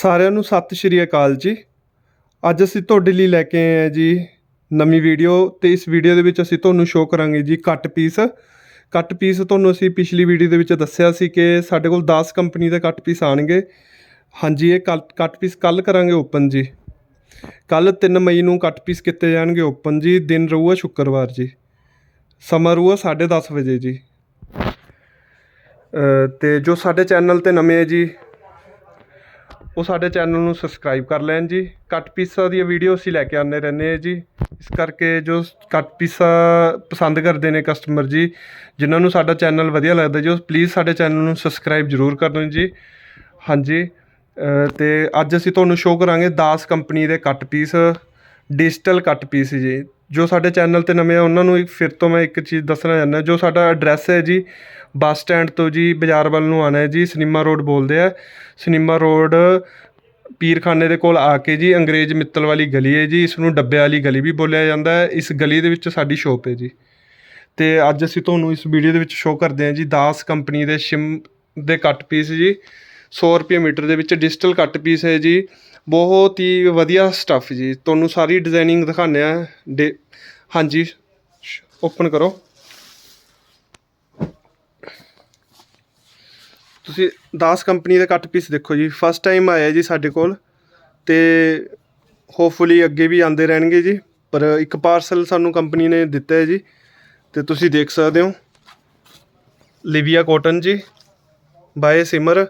ਸਾਰਿਆਂ ਨੂੰ ਸਤਿ ਸ਼੍ਰੀ ਅਕਾਲ ਜੀ। ਅੱਜ ਅਸੀਂ ਤੁਹਾਡੇ ਲਈ ਲੈ ਕੇ ਆਏ ਹਾਂ ਜੀ ਨਵੀਂ ਵੀਡੀਓ ਤੇ ਇਸ ਵੀਡੀਓ ਦੇ ਵਿੱਚ ਅਸੀਂ ਤੁਹਾਨੂੰ ਸ਼ੋਅ ਕਰਾਂਗੇ ਜੀ ਕੱਟ ਪੀਸ ਕੱਟ ਪੀਸ ਤੁਹਾਨੂੰ ਅਸੀਂ ਪਿਛਲੀ ਵੀਡੀਓ ਦੇ ਵਿੱਚ ਦੱਸਿਆ ਸੀ ਕਿ ਸਾਡੇ ਕੋਲ 10 ਕੰਪਨੀ ਦੇ ਕੱਟ ਪੀਸ ਆਣਗੇ ਹਾਂਜੀ ਇਹ ਕੱਟ ਕੱਟ ਪੀਸ ਕੱਲ ਕਰਾਂਗੇ ਓਪਨ ਜੀ। ਕੱਲ 3 ਮਈ ਨੂੰ ਕੱਟ ਪੀਸ ਕੀਤੇ ਜਾਣਗੇ ਓਪਨ ਜੀ। ਦਿਨ ਰਹੂਗਾ ਸ਼ੁੱਕਰਵਾਰ ਜੀ। ਸਮਾਂ ਰਹੂਗਾ 10:30 ਵਜੇ ਜੀ। ਅ, ਤੇ ਜੋ ਸਾਡੇ ਚੈਨਲ ਤੇ ਨਵੇਂ ਹੈ ਜੀ ਉਹ ਸਾਡੇ ਚੈਨਲ ਨੂੰ ਸਬਸਕ੍ਰਾਈਬ ਕਰ ਲੈਣ ਜੀ। ਕੱਟ ਪੀਸਾਂ ਦੀਆਂ ਵੀਡੀਓ ਅਸੀਂ ਲੈ ਕੇ ਆਉਂਦੇ ਰਹਿੰਦੇ ਹਾਂ ਜੀ। ਇਸ ਕਰਕੇ ਜੋ ਕੱਟ ਪੀਸਾ ਪਸੰਦ ਕਰਦੇ ਨੇ ਕਸਟਮਰ ਜੀ ਜਿਨ੍ਹਾਂ ਨੂੰ ਸਾਡਾ ਚੈਨਲ ਵਧੀਆ ਲੱਗਦਾ ਜੀ ਉਹ ਪਲੀਜ਼ ਸਾਡੇ ਚੈਨਲ ਨੂੰ ਸਬਸਕ੍ਰਾਈਬ ਜ਼ਰੂਰ ਕਰ ਦਿਓ ਜੀ। ਹਾਂਜੀ ਅ, ਤੇ ਅੱਜ ਅਸੀਂ ਤੁਹਾਨੂੰ ਸ਼ੋਅ ਕਰਾਂਗੇ ਦਾਸ ਕੰਪਨੀ ਦੇ cut piece digital cut piece ਜੀ। ਜੋ ਸਾਡੇ ਚੈਨਲ ਤੇ ਨਵੇਂ ਆ, ਉਹਨਾਂ ਨੂੰ ਇੱਕ ਫਿਰ ਤੋਂ ਮੈਂ ਇੱਕ ਚੀਜ਼ ਦੱਸਣਾ ਚਾਹੁੰਦਾ, ਜੋ ਸਾਡਾ ਐਡਰੈਸ ਹੈ ਜੀ, ਬੱਸ ਸਟੈਂਡ ਤੋਂ ਜੀ ਬਾਜ਼ਾਰ ਵੱਲ ਨੂੰ ਆਉਣਾ ਹੈ ਜੀ, ਸਿਨੇਮਾ ਰੋਡ ਬੋਲਦੇ ਆ। ਸਿਨੇਮਾ ਰੋਡ ਪੀਰਖਾਨੇ ਦੇ ਕੋਲ ਆ ਕੇ ਜੀ ਅੰਗਰੇਜ਼ ਮਿੱਤਲ ਵਾਲੀ ਗਲੀ ਹੈ ਜੀ ਇਸ ਨੂੰ ਡੱਬੇ ਵਾਲੀ ਗਲੀ ਵੀ ਬੋਲਿਆ ਜਾਂਦਾ ਹੈ, ਇਸ ਗਲੀ ਦੇ ਵਿੱਚ ਸਾਡੀ ਸ਼ੋਪ ਹੈ ਜੀ। ਤੇ ਅੱਜ ਅਸੀਂ ਤੁਹਾਨੂੰ ਇਸ ਵੀਡੀਓ ਦੇ ਵਿੱਚ ਸ਼ੋਅ ਕਰਦੇ ਹਾਂ ਜੀ, ਦਾਸ ਕੰਪਨੀ ਦੇ ਸ਼ਿਮ ਦੇ ਕੱਟ ਪੀਸ ਜੀ। 100 ਰੁਪਏ ਮੀਟਰ ਦੇ ਵਿੱਚ ਡਿਜੀਟਲ ਕੱਟ ਪੀਸ ਹੈ ਜੀ। ਬਹੁਤ ਹੀ ਵਧੀਆ ਸਟੱਫ ਜੀ। ਤੁਹਾਨੂੰ ਸਾਰੀ ਡਿਜ਼ਾਈਨਿੰਗ ਦਿਖਾਉਂਦੇ ਆ ਡੇ ਹਾਂਜੀ ਓਪਨ ਕਰੋ। ਤੁਸੀਂ ਦਾਸ ਕੰਪਨੀ ਦੇ ਕੱਟ ਪੀਸ ਦੇਖੋ ਜੀ। ਫਸਟ ਟਾਈਮ ਆਇਆ ਜੀ ਸਾਡੇ ਕੋਲ। ਤੇ ਹੋਪਫੁਲੀ ਅੱਗੇ ਵੀ ਆਉਂਦੇ ਰਹਿਣਗੇ ਜੀ। ਪਰ ਇੱਕ ਪਾਰਸਲ ਸਾਨੂੰ ਕੰਪਨੀ ਨੇ ਦਿੱਤਾ ਹੈ ਜੀ। ਤੇ ਤੁਸੀਂ ਦੇਖ ਸਕਦੇ ਹੋ। ਲਿਵੀਆ ਕਾਟਨ ਜੀ। ਬਾਏ ਸਿਮਰ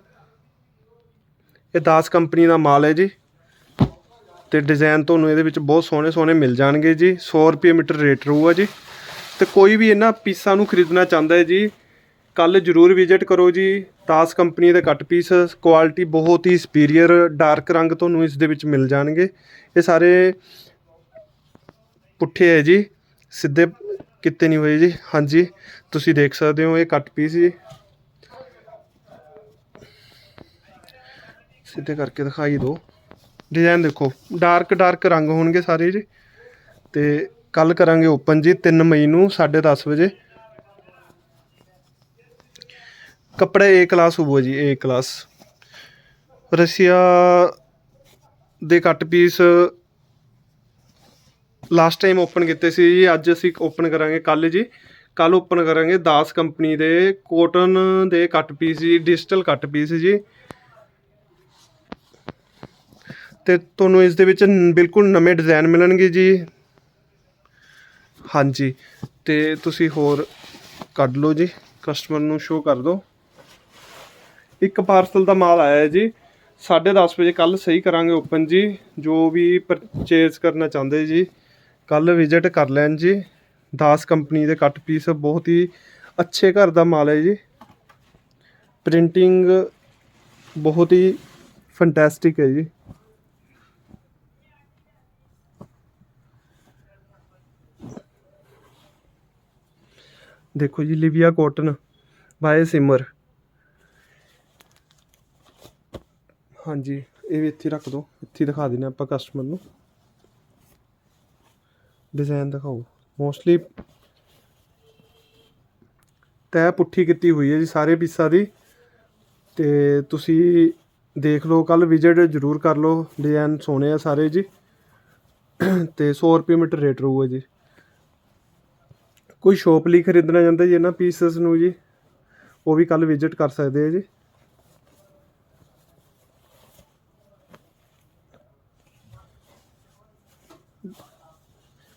ਇਹ ਦਾਸ ਕੰਪਨੀ ਦਾ ਮਾਲ ਹੈ ਜੀ। ਤੇ ਡਿਜ਼ਾਈਨ ਤੁਹਾਨੂੰ ਇਹਦੇ ਵਿੱਚ ਬਹੁਤ ਸੋਹਣੇ ਸੋਹਣੇ ਮਿਲ ਜਾਣਗੇ ਜੀ। 100 ਰੁਪਏ ਮੀਟਰ ਰੇਟ ਰਹੂਗਾ ਜੀ। ਤੇ ਕੋਈ ਵੀ ਇਹਨਾਂ ਪੀਸਾਂ ਨੂੰ ਖਰੀਦਣਾ ਚਾਹੁੰਦਾ ਹੈ ਜੀ ਕੱਲ ਜਰੂਰ ਵਿਜ਼ਿਟ ਕਰੋ ਜੀ। ਦਾਸ ਕੰਪਨੀ ਦੇ ਕੱਟ ਪੀਸ ਕੁਆਲਿਟੀ ਬਹੁਤ ਹੀ ਸੁਪੀਰੀਅਰ ਡਾਰਕ ਰੰਗ ਤੁਹਾਨੂੰ ਇਸ ਦੇ ਵਿੱਚ ਮਿਲ ਜਾਣਗੇ। ਇਹ ਸਾਰੇ ਪੁੱਠੇ ਹੈ ਜੀ। ਸਿੱਧੇ ਕਿਤੇ ਨਹੀਂ ਹੋਏ ਜੀ। ਹਾਂਜੀ, ਤੁਸੀਂ ਦੇਖ ਸਕਦੇ ਹੋ ਇਹ ਕੱਟ ਪੀਸ ਜੀ। ਸਿੱਧੇ ਕਰਕੇ ਦਿਖਾਈ ਦਿਓ। ਡਿਜ਼ਾਈਨ ਦੇਖੋ ਡਾਰਕ ਡਾਰਕ ਰੰਗ ਹੋਣਗੇ ਸਾਰੇ ਜੀ। ਤੇ ਕੱਲ ਕਰਾਂਗੇ ਓਪਨ ਜੀ 3 ਮਈ ਨੂੰ 10:30 ਵਜੇ। ਕੱਪੜਾ ਏ ਕਲਾਸ ਹੋਊਗਾ ਜੀ ਏ ਕਲਾਸ ਰਸ਼ੀਆ ਦੇ cut piece last time open ਕੀਤੇ ਸੀ ਜੀ, ਅੱਜ ਅਸੀਂ ਓਪਨ ਕਰਾਂਗੇ ਕੱਲ ਜੀ। ਕੱਲ ਓਪਨ ਕਰਾਂਗੇ ਦਾਸ ਕੰਪਨੀ ਦੇ ਕੋਟਨ ਦੇ ਕੱਟ ਪੀਸ ਜੀ ਡਿਜੀਟਲ ਕੱਟ ਪੀਸ ਜੀ। ਤੇ ਤੁਹਾਨੂੰ ਇਸ ਦੇ ਵਿੱਚ ਬਿਲਕੁਲ ਨਵੇਂ ਡਿਜ਼ਾਈਨ ਮਿਲਣਗੇ ਜੀ। ਹਾਂਜੀ, ਤੇ ਤੁਸੀਂ ਹੋਰ ਕੱਢ ਲਓ ਜੀ ਕਸਟਮਰ ਨੂੰ ਸ਼ੋਅ ਕਰ ਦਿਓ। ਇੱਕ ਪਾਰਸਲ ਦਾ ਮਾਲ ਆਇਆ ਹੈ ਜੀ 10:30 ਵਜੇ ਕੱਲ ਸਹੀ ਕਰਾਂਗੇ ਓਪਨ ਜੀ, ਜੋ ਵੀ ਪਰਚੇਜ਼ ਕਰਨਾ ਚਾਹੁੰਦੇ ਜੀ ਕੱਲ ਵਿਜ਼ਿਟ ਕਰ ਲੈਣ ਜੀ। ਦਾਸ ਕੰਪਨੀ ਦੇ ਕੱਟ ਪੀਸ ਬਹੁਤ ਹੀ ਅੱਛੇ ਘਰ ਦਾ ਮਾਲ ਹੈ ਜੀ। ਪ੍ਰਿੰਟਿੰਗ ਬਹੁਤ ਹੀ ਫੈਂਟੈਸਟਿਕ ਹੈ ਜੀ। ਦੇਖੋ ਜੀ, ਲਿਵੀਆ ਕਾਟਨ ਬਾਏ ਸਿਮਰ। ਹਾਂਜੀ, ਇਹ ਵੀ ਇੱਥੇ ਰੱਖ ਦਿਓ। ਇੱਥੇ ਦਿਖਾ ਦਿੰਦੇ ਆਪਾਂ ਕਸਟਮਰ ਨੂੰ। ਡਿਜ਼ਾਈਨ ਦਿਖਾਓ। ਮੋਸਟਲੀ ਤੈ ਪੁੱਠੀ ਕੀਤੀ ਹੋਈ ਹੈ ਜੀ ਸਾਰੇ ਪੀਸਾਂ ਦੀ। ਤੇ ਤੁਸੀਂ ਦੇਖ ਲਓ ਕੱਲ ਵਿਜ਼ਿਟ ਜ਼ਰੂਰ ਕਰ ਲਓ। ਡਿਜ਼ਾਈਨ ਸੋਹਣੇ ਆ ਸਾਰੇ ਜੀ। ਤੇ 100 ਰੁਪਏ ਮੀਟਰ ਰੇਟ ਰਹੂਗਾ ਜੀ। ਕੋਈ ਸ਼ੋਪ ਲਈ ਖਰੀਦਣਾ ਚਾਹੁੰਦਾ ਜੀ ਇਹਨਾਂ ਪੀਸਸ ਨੂੰ ਜੀ, ਉਹ ਵੀ ਕੱਲ ਵਿਜ਼ਿਟ ਕਰ ਸਕਦੇ ਆ ਜੀ।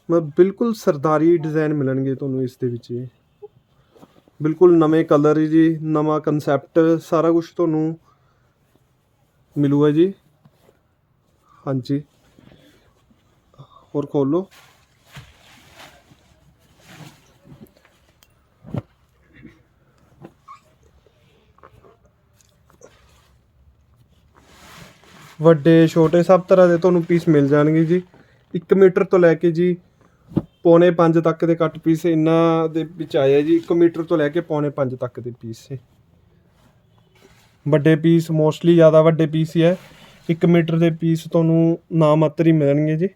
ਮਤਲਬ ਬਿਲਕੁਲ ਸਰਦਾਰੀ ਡਿਜ਼ਾਈਨ ਮਿਲਣਗੇ ਤੁਹਾਨੂੰ ਇਸ ਦੇ ਵਿੱਚ ਜੀ। ਬਿਲਕੁਲ ਨਵੇਂ ਕਲਰ ਜੀ, ਨਵਾਂ ਕਨਸੈਪਟ ਸਾਰਾ ਕੁਝ ਤੁਹਾਨੂੰ ਮਿਲੂਗਾ ਜੀ। ਹਾਂਜੀ। ਹੋਰ ਖੋਲੋ ਵੱਡੇ, ਛੋਟੇ, ਸਭ ਤਰ੍ਹਾਂ ਦੇ ਤੁਹਾਨੂੰ ਪੀਸ ਮਿਲ ਜਾਣਗੇ ਜੀ। 1 ਮੀਟਰ ਤੋਂ ਲੈ ਕੇ ਜੀ ਪੌਣੇ 5 ਤੱਕ ਦੇ ਕੱਟ ਪੀਸ ਇਹਨਾਂ ਦੇ ਵਿੱਚ ਆਏ ਜੀ। 1 ਮੀਟਰ ਤੋਂ ਲੈ ਕੇ ਪੌਣੇ 5 ਤੱਕ ਦੇ ਪੀਸ ਹੈ ਵੱਡੇ ਪੀਸ ਮੋਸਟਲੀ ਜ਼ਿਆਦਾ ਵੱਡੇ ਪੀਸ ਹੀ ਹੈ। 1 ਮੀਟਰ ਦੇ ਪੀਸ ਤੁਹਾਨੂੰ ਨਾ ਮਾਤਰ ਹੀ ਮਿਲਣਗੇ ਜੀ।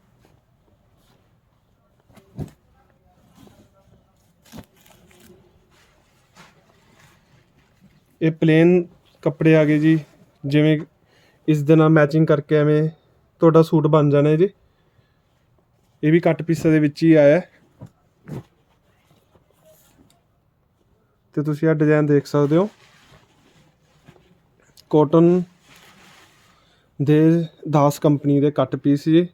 ਇਹ ਪਲੇਨ ਕੱਪੜੇ ਆ ਗਏ ਜੀ। ਜਿਵੇਂ ਇਸ ਦੇ ਨਾਲ ਮੈਚਿੰਗ ਕਰਕੇ ਐਵੇਂ ਤੁਹਾਡਾ ਸੂਟ ਬਣ ਜਾਣਾ ਜੀ। ਇਹ ਵੀ ਕੱਟ ਪੀਸਾਂ ਦੇ ਵਿੱਚ ਹੀ ਆਇਆ ਹੈ। ਤੇ ਤੁਸੀਂ ਇਹ ਡਿਜ਼ਾਈਨ ਦੇਖ ਸਕਦੇ ਹੋ। ਕਾਟਨ ਦੇ ਦਾਸ ਕੰਪਨੀ ਦੇ ਕੱਟ ਪੀਸ ਜੀ।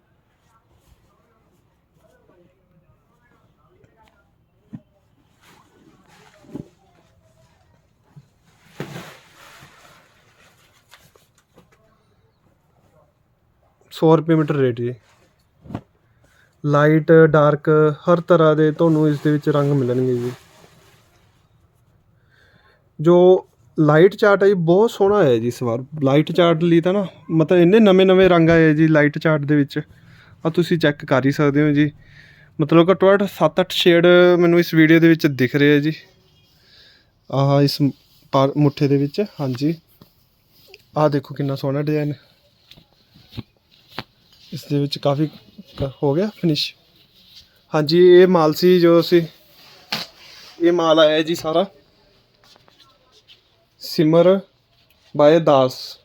ਸੌ ਰੁਪਏ ਮੀਟਰ ਰੇਟ ਜੀ। ਲਾਈਟ, ਡਾਰਕ, ਹਰ ਤਰ੍ਹਾਂ ਦੇ ਤੁਹਾਨੂੰ ਇਸ ਦੇ ਵਿੱਚ ਰੰਗ ਮਿਲਣਗੇ ਜੀ। ਜੋ ਲਾਈਟ ਚਾਰਟ ਹੈ ਜੀ, ਬਹੁਤ ਸੋਹਣਾ ਆਇਆ ਜੀ ਇਸ ਵਾਰ ਲਾਈਟ ਚਾਰਟ ਲਈ ਤਾਂ ਨਾ, ਮਤਲਬ ਇੰਨੇ ਨਵੇਂ ਨਵੇਂ ਰੰਗ ਆਏ ਜੀ ਲਾਈਟ ਚਾਰਟ ਦੇ ਵਿੱਚ। ਆ ਤੁਸੀਂ ਚੈੱਕ ਕਰ ਹੀ ਸਕਦੇ ਹੋ ਜੀ। ਮਤਲਬ ਘੱਟੋ ਘੱਟ 7-8 ਸ਼ੇਡ ਮੈਨੂੰ ਇਸ ਵੀਡੀਓ ਦੇ ਵਿੱਚ ਦਿਖ ਰਹੇ ਆ ਜੀ। ਆਹ ਇਸ ਪਰ ਮੁੱਠੇ ਦੇ ਵਿੱਚ, ਹਾਂਜੀ। ਆਹ ਦੇਖੋ ਕਿੰਨਾ ਸੋਹਣਾ ਡਿਜ਼ਾਈਨ ਇਸ ਦੇ ਵਿੱਚ ਕਾਫੀ ਕ- ਹੋ ਗਿਆ ਫਿਨਿਸ਼ ਹਾਂਜੀ, ਇਹ ਮਾਲ ਸੀ ਜੋ ਅਸੀਂ ਇਹ ਮਾਲ ਆਇਆ ਜੀ ਸਾਰਾ। ਸਿਮਰ ਬਾਏ ਦਾਸ।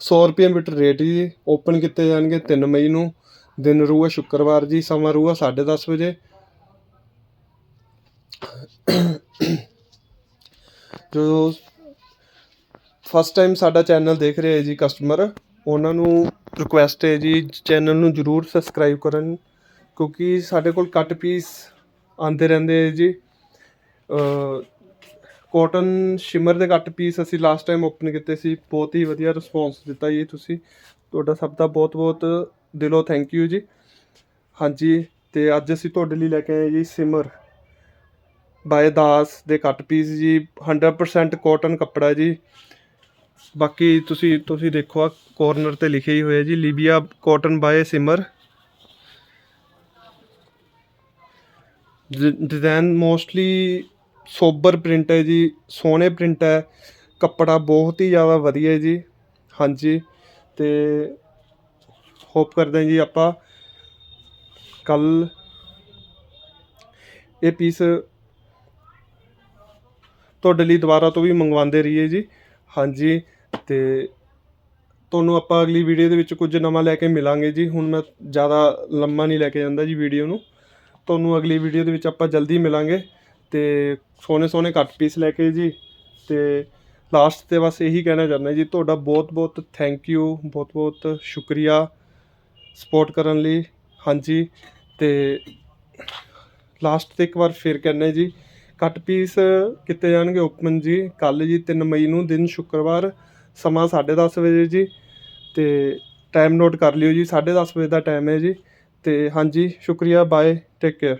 100 ਰੁਪਏ ਮੀਟਰ ਰੇਟ ਜੀ। ਓਪਨ ਕੀਤੇ ਜਾਣਗੇ 3 ਮਈ ਨੂੰ। ਦਿਨ ਰੂਆ ਸ਼ੁੱਕਰਵਾਰ ਜੀ। ਸਮਾਂ ਰੂਆ 10:30 ਵਜੇ। ਜੋ ਫਸਟ ਟਾਈਮ ਸਾਡਾ ਚੈਨਲ ਦੇਖ ਰਹੇ ਜੀ ਕਸਟਮਰ ਉਹਨਾਂ ਨੂੰ ਰਿਕੁਐਸਟ ਹੈ ਜੀ ਚੈਨਲ ਨੂੰ ਜਰੂਰ ਸਬਸਕ੍ਰਾਈਬ ਕਰਨ, ਕਿਉਂਕਿ ਸਾਡੇ ਕੋਲ ਕੱਟ ਪੀਸ ਆਉਂਦੇ ਰਹਿੰਦੇ ਹੈ ਜੀ। ਕੋਟਨ ਸ਼ਿਮਰ ਦੇ ਕੱਟ ਪੀਸ ਅਸੀਂ ਲਾਸਟ ਟਾਈਮ ਓਪਨ ਕੀਤੇ ਸੀ, ਬਹੁਤ ਹੀ ਵਧੀਆ ਰਿਸਪੌਂਸ ਦਿੱਤਾ ਜੀ ਤੁਸੀਂ। ਤੁਹਾਡਾ ਸਭ ਦਾ ਬਹੁਤ ਬਹੁਤ ਦਿਲੋਂ ਥੈਂਕ ਯੂ ਜੀ। ਹਾਂਜੀ, ਤੇ ਅੱਜ ਅਸੀਂ ਤੁਹਾਡੇ ਲਈ ਲੈ ਕੇ ਆਏ ਜੀ ਸਿਮਰ ਬਾਏ ਦਾਸ ਦੇ ਕੱਟ ਪੀਸ ਜੀ। 100% ਕੋਟਨ ਕੱਪੜਾ ਜੀ। ਬਾਕੀ ਤੁਸੀਂ ਤੁਸੀਂ ਦੇਖੋ ਆ ਕੋਰਨਰ ਤੇ ਲਿਖਿਆ ਹੀ ਹੋਇਆ ਜੀ Libya cotton by Simar design mostly sober print ਹੈ ਜੀ, ਸੋਹਣੇ ਪ੍ਰਿੰਟ ਹੈ, ਕੱਪੜਾ ਬਹੁਤ ਹੀ ਜ਼ਿਆਦਾ ਵਧੀਆ ਹੈ ਜੀ। ਹਾਂਜੀ, ਤੇ ਹੋਪ ਕਰਦੇ ਹਾਂ ਜੀ ਆਪਾਂ ਕੱਲ ਇਹ ਪੀਸ ਤੁਹਾਡੇ ਲਈ ਦੁਬਾਰਾ ਤੋਂ ਵੀ ਮੰਗਵਾਉਂਦੇ ਰਹੀਏ ਜੀ। ਹਾਂਜੀ ਅਤੇ ਤੁਹਾਨੂੰ ਆਪਾਂ ਅਗਲੀ ਵੀਡੀਓ ਦੇ ਵਿੱਚ ਕੁਝ ਨਵਾਂ ਲੈ ਕੇ ਮਿਲਾਂਗੇ ਜੀ। ਹੁਣ ਮੈਂ ਜ਼ਿਆਦਾ ਲੰਮਾ ਨਹੀਂ ਲੈ ਕੇ ਜਾਂਦਾ ਜੀ ਵੀਡੀਓ ਨੂੰ। ਤੁਹਾਨੂੰ ਅਗਲੀ ਵੀਡੀਓ ਦੇ ਵਿੱਚ ਆਪਾਂ ਜਲਦੀ ਮਿਲਾਂਗੇ। ਅਤੇ ਸੋਹਣੇ ਸੋਹਣੇ ਕੱਟ ਪੀਸ ਲੈ ਕੇ ਜੀ। ਅਤੇ ਲਾਸਟ ਤੇ ਬਸ ਇਹੀ ਕਹਿਣਾ ਚਾਹੁੰਦਾ ਜੀ, ਤੁਹਾਡਾ ਬਹੁਤ ਬਹੁਤ ਥੈਂਕ ਯੂ ਬਹੁਤ ਬਹੁਤ ਸ਼ੁਕਰੀਆ ਸਪੋਰਟ ਕਰਨ ਲਈ। ਹਾਂਜੀ, ਤੇ ਲਾਸਟ ਤੇ ਇੱਕ ਵਾਰ ਫਿਰ ਕਹਿੰਦੇ ਜੀ ਕੱਟ ਪੀਸ ਕਿਤੇ ਜਾਣਗੇ ਓਪਨ ਜੀ। ਕੱਲ ਜੀ 3 ਮਈ ਨੂੰ, ਦਿਨ ਸ਼ੁੱਕਰਵਾਰ, ਸਮਾਂ 10:30 ਵਜੇ ਜੀ। ਤੇ ਟਾਈਮ ਨੋਟ ਕਰ ਲਿਓ ਜੀ 10:30 ਵਜੇ ਦਾ ਟਾਈਮ ਹੈ ਜੀ। ਤੇ ਹਾਂਜੀ, ਸ਼ੁਕਰੀਆ ਬਾਏ ਟੇਕ ਕੇਅਰ